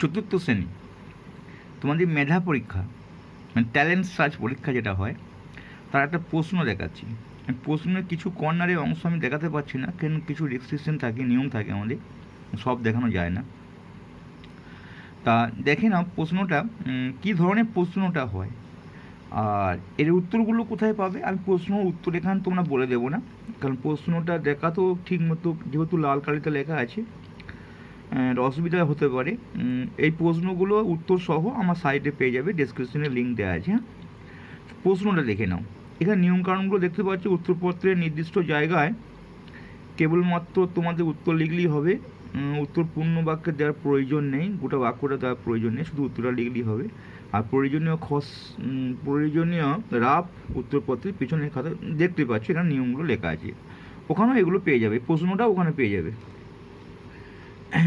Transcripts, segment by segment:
চতুর্থ শ্রেণি। তোমাদের মেধা পরীক্ষা মানে ট্যালেন্ট সার্চ পরীক্ষা যেটা হয়, তার একটা প্রশ্ন দেখাচ্ছি। প্রশ্নের কিছু কর্নারের অংশ আমি দেখাতে পারছি না, কেন কিছু রেস্ট্রিকশন থাকে, নিয়ম থাকে আমাদের, সব দেখানো যায় না। তা দেখে নাও প্রশ্নটা কী ধরনের প্রশ্নটা হয়? আর এর উত্তরগুলো কোথায় পাবে? আমি প্রশ্ন উত্তর এখানে তোমরা বলে দেবো না, কারণ প্রশ্নটা দেখা তো ঠিক মতো যেহেতু লাল কালিতে লেখা আছে অসুবিধা হতে পারে। এই প্রশ্নগুলো উত্তর সহ আমার সাইটে পেয়ে যাবে ডেসক্রিপশনে লিঙ্ক দেওয়া আছে হ্যাঁ? প্রশ্নটা দেখে নাও। এখানে নিয়মকানুনগুলো দেখতে পাচ্ছ, উত্তরপত্রের নির্দিষ্ট জায়গায় কেবলমাত্র তোমাদের উত্তর লিখলেই হবে। উত্তর পূর্ণ বাক্যে দেওয়ার প্রয়োজন নেই, গোটা বাক্যটা দেওয়ার প্রয়োজন নেই, শুধু উত্তরটা লিখলেই হবে। আর প্রয়োজনীয় খস প্রয়োজনীয় রাফ উত্তরপত্রের পিছনে খাতা দেখতে পাচ্ছ, এখানে নিয়মগুলো লেখা আছে। ওখানেও এগুলো পেয়ে যাবে, প্রশ্নটাও ওখানে পেয়ে যাবে।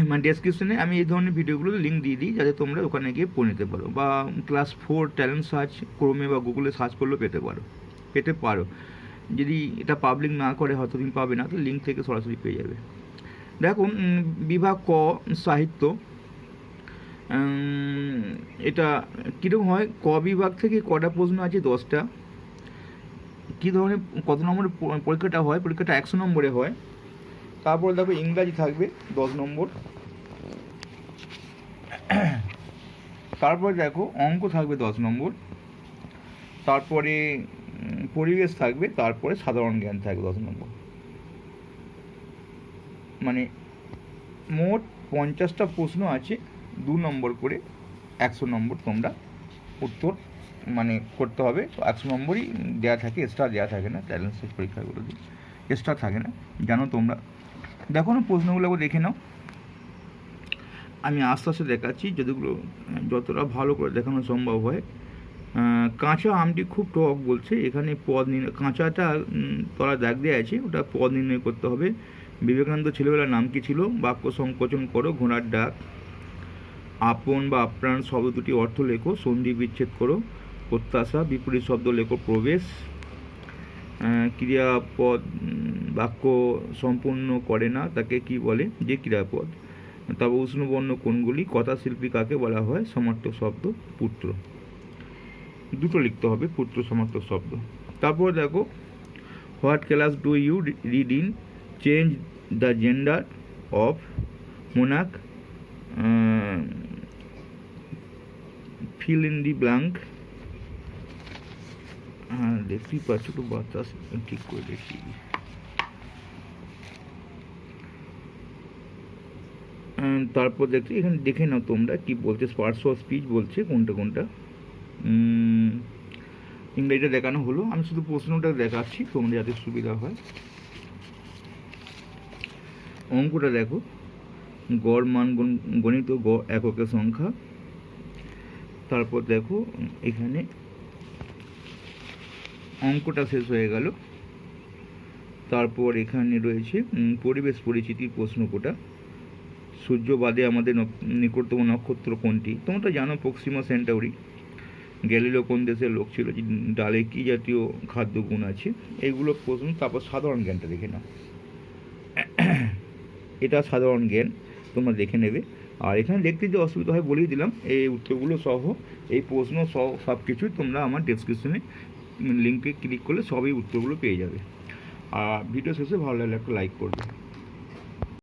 মানে ডেসক্রিপশনে আমি এই ধরনের ভিডিওগুলোর লিঙ্ক দিয়ে দিই, যাতে তোমরা ওখানে গিয়ে পড়ে নিতে পারো। বা ক্লাস ফোর ট্যালেন্ট সার্চ ক্রোমে বা গুগলে সার্চ করলেও পেতে পারো পেতে পারো। যদি এটা পাবলিক না করে হয়তো তুমি পাবে না, তো লিঙ্ক থেকে সরাসরি পেয়ে যাবে। দেখো বিভাগ ক, সাহিত্য এটা কীরকম হয়? ক বিভাগ থেকে কটা প্রশ্ন আছে? দশটা। কী ধরনের, কত নম্বরের পরীক্ষাটা হয়? পরীক্ষাটা একশো নম্বরে হয়। তারপরে দেখো ইংরাজি থাকবে, দশ নম্বর। তারপরে দেখো অঙ্ক থাকবে দশ নম্বর। তারপরে পরিবেশ থাকবে, তারপরে সাধারণ জ্ঞান থাকবে দশ নম্বর। মানে মোট পঞ্চাশটা প্রশ্ন আছে, দু নম্বর করে একশো নম্বর তোমরা উত্তর মানে করতে হবে। তো একশো নম্বরই দেওয়া থাকে এক্সট্রা দেওয়া থাকে না ট্যালেন্ট সার্চ পরীক্ষাগুলোতে। এক্সট্রা থাকে না, জানো তোমরা? দেখো না প্রশ্নগুলো দেখে নাও। আমি আস্তে আস্তে দেখাচ্ছি যতগুলো, যতটা ভালো করে দেখানো সম্ভব হয়। কাঁচা আমটি খুব টক বলছে, এখানে পদ নির্ণয়, কাঁচাটা তলা দাগ দেওয়া আছে, ওটা পদ নির্ণয় করতে হবে। বিবেকানন্দ ছেলেবেলার নাম কি ছিল? বাক্য সংকোচন করো, ঘোড়ার ডাক। আপন বা আপ্রাণ শব্দ দুটি অর্থ লেখো, সন্ধি বিচ্ছেদ করো, প্রত্যাশা, বিপরীত শব্দ লেখো, প্রবেশ। ক্রিয়াপদ বাক্য সম্পূর্ণ করে না, তাকে কি বলে? যে ক্রিয়াপদ তবে উষ্ণবর্ণ কোনগুলি কথা শিল্পী কাকে বলা হয়? সমার্থক শব্দ, পুত্র। দুটো লিখতে হবে, পুত্র সমার্থক শব্দ। তারপর দেখো, what class do you read in? Change the gender of monk fill in the blank. হ্যাঁ দেখতেই পাচ্ছ একটু বাতাস, ঠিক করে দেখি তারপর দেখছি, এখানে দেখে নাও তোমরা কি বলছে পার্টস অফ স্পিচ বলছে, কোনটা কোনটা? ইংরেজিটা দেখানো হলো। আমি শুধু প্রশ্নটা দেখাচ্ছি, তোমাদের যাতে সুবিধা হয়। অঙ্কটা দেখো। গড়, মান গণিত গ এককের সংখ্যা। তারপর দেখো, এখানে অঙ্কটা শেষ হয়ে গেল। তারপর এখানে রয়েছে পরিবেশ পরিচিতির প্রশ্ন কোটা। সূর্য বাদে আমাদের নক- নিকটতম নক্ষত্র কোনটি? তোমরা জানো পশ্চিমা সেন্টাউরি গ্যালিলো কোন দেশের লোক ছিল? যে ডালে কী জাতীয় খাদ্য গুণ আছে? এইগুলো প্রশ্ন তারপর সাধারণ জ্ঞানটা দেখে নাও। এটা সাধারণ জ্ঞান, তোমরা দেখে নেবে। আর এখানে দেখতে যে অসুবিধা হয় বলেই দিলাম, এই উত্তরগুলো সহ, এই প্রশ্ন সহ সব কিছুই তোমরা আমার ডেসক্রিপশনে লিঙ্কে ক্লিক করলে সবই উত্তরগুলো পেয়ে যাবে। আর ভিডিও শেষে ভালো লাগলে একটা লাইক করবে।